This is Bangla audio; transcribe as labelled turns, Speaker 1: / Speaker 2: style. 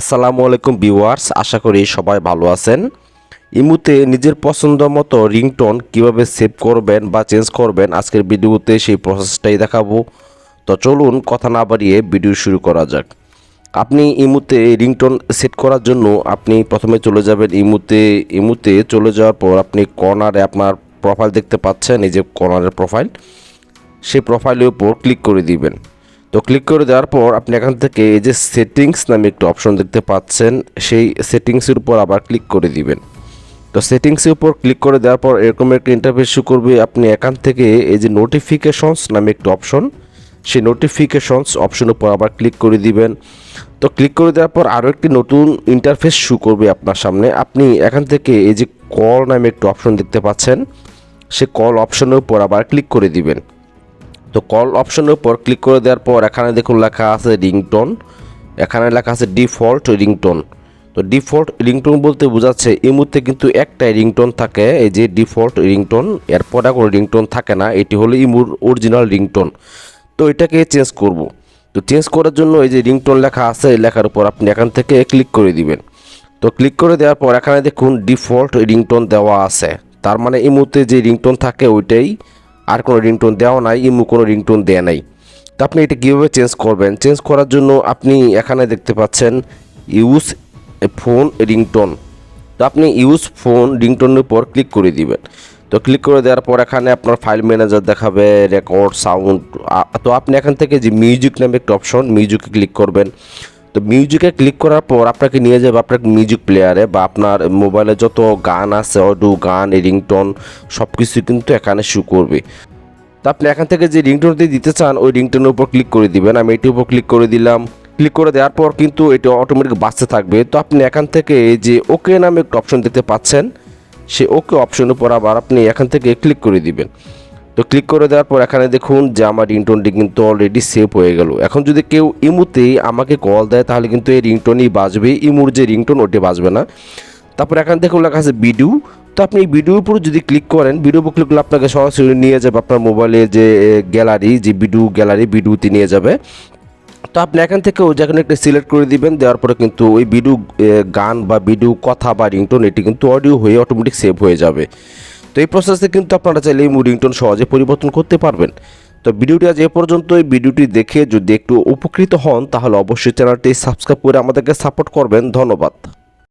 Speaker 1: আসসালামু আলাইকুম ভিউয়ার্স, আশা করি সবাই ভালো আছেন। ইমুতে নিজের পছন্দ মতো রিংটোন কীভাবে সেভ করবেন বা চেঞ্জ করবেন আজকের ভিডিওতে সেই প্রসেসটাই দেখাবো। তো চলুন কথা না বাড়িয়ে ভিডিও শুরু করা যাক। আপনি ইমুতে রিংটোন সেট করার জন্য আপনি প্রথমে চলে যাবেন ইমুতে ইমুতে চলে যাওয়ার পর আপনি কর্নারে আপনার প্রোফাইল দেখতে পাচ্ছেন, এই যে কর্নারের প্রোফাইল সেই প্রোফাইলের উপর ক্লিক করে দিবেন। তো ক্লিক করে দেওয়ার পর আপনি এখান থেকে এই যে সেটিংস নামে একটা অপশন দেখতে পাচ্ছেন, সেই সেটিংসের উপর আবার ক্লিক করে দিবেন। তো সেটিংসের উপর ক্লিক করে দেওয়ার পর এরকম একটা ইন্টারফেস শো করবে, আপনি এখান থেকে এই যে নোটিফিকেশনস নামে একটা অপশন সেই নোটিফিকেশনস অপশনের উপর আবার ক্লিক করে দিবেন। তো ক্লিক করে দেওয়ার পর আরও একটি নতুন ইন্টারফেস শো করবে আপনার সামনে। আপনি এখান থেকে এই যে কল নামে একটা অপশন দেখতে পাচ্ছেন সে কল অপশনের উপর আবার ক্লিক করে দিবেন। তো কল অপশনের উপর ক্লিক করে দেওয়ার পর এখানে দেখুন লেখা আছে রিংটোন এখানে লেখা আছে ডিফল্ট রিংটোন তো ডিফল্ট রিংটোন বলতে বোঝাচ্ছে এই মুহূর্তে কিন্তু একটাই রিংটোন থাকে, এই যে ডিফল্ট রিংটোন এরপর কোনো রিংটোন থাকে না, এটি হলো ইমুর অরিজিনাল রিংটোন তো এটাকে চেঞ্জ করব। তো চেঞ্জ করার জন্য এই যে রিংটোন লেখা আছে, এই লেখার উপর আপনি এখান থেকে ক্লিক করে দিবেন। তো ক্লিক করে দেওয়ার পর এখানে দেখুন ডিফল্ট রিংটোন দেওয়া আছে। তার মানে এই মুহূর্তে যে রিংটোন থাকে ওইটাই আর কোনো রিংটোন দেওয়া নাই, ইমু কোনো রিংটোন দেয়া নাই। তো আপনি এটা কীভাবে চেঞ্জ করবেন? চেঞ্জ করার জন্য আপনি এখানে দেখতে পাচ্ছেন ইউজ ফোন রিংটোন তো আপনি ইউজ ফোন রিংটোনের উপর ক্লিক করে দিবেন। তো ক্লিক করে দেওয়ার পর এখানে আপনার ফাইল ম্যানেজার দেখাবে রেকর্ড সাউন্ড তো আপনি এখান থেকে যে মিউজিক নামে একটা অপশন মিউজিকে ক্লিক করবেন। তো মিউজিকে ক্লিক করার পর আপনাকে নিয়ে যাবে আপনার মিউজিক প্লেয়ারে বা আপনার মোবাইলে যত গান আছে অডিও গান রিংটোন সব কিছু কিন্তু এখানে শু করবে। তো আপনি এখান থেকে যে রিংটোনটি দিতে চান, ওই রিংটোনের উপর ক্লিক করে দিবেন। আমি এটির উপর ক্লিক করে দিলাম। ক্লিক করে দেওয়ার পর কিন্তু এটা অটোমেটিক বাঁচতে থাকবে। তো আপনি এখান থেকে যে ওকে নামে একটা অপশন দেখতে পাচ্ছেন। সে ওকে অপশনের উপর আবার আপনি এখান থেকে ক্লিক করে দিবেন। তো ক্লিক করে দেওয়ার পর এখানে দেখুন যে আমার রিংটোনটি কিন্তু অলরেডি সেভ হয়ে গেল। এখন যদি কেউ ইমুতেই আমাকে কল দেয়, তাহলে কিন্তু এই রিংটোনই বাজবে। ইমুর যে রিংটোন ওটি বাজবে না। তারপর এখান থেকে লেখা আছে ভিডিও তো আপনি এই ভিডিওর উপর যদি ক্লিক করেন ভিডিও উপর ক্লিক করলে আপনাকে সরাসরি নিয়ে যাবে আপনার মোবাইলে যে গ্যালারি যে ভিডিও গ্যালারি ভিডিওতে নিয়ে যাবে। তো আপনি এখান থেকে ওই যেখানে একটা সিলেক্ট করে দিবেন, দেওয়ার পরে কিন্তু ওই ভিডিও গান বা ভিডিও কথা বা রিংটোন এটি কিন্তু অডিও হয়ে অটোমেটিক সেভ হয়ে যাবে। তো এই প্রসেসে কিন্তু আপনারা চাইলে এই রিংটোন সহজে পরিবর্তন করতে পারবেন। তো ভিডিওটি আজ এ পর্যন্ত এই ভিডিওটি দেখে যদি একটু উপকৃত হন, তাহলে অবশ্যই চ্যানেলটি সাবস্ক্রাইব করে আমাদেরকে সাপোর্ট করবেন। ধন্যবাদ।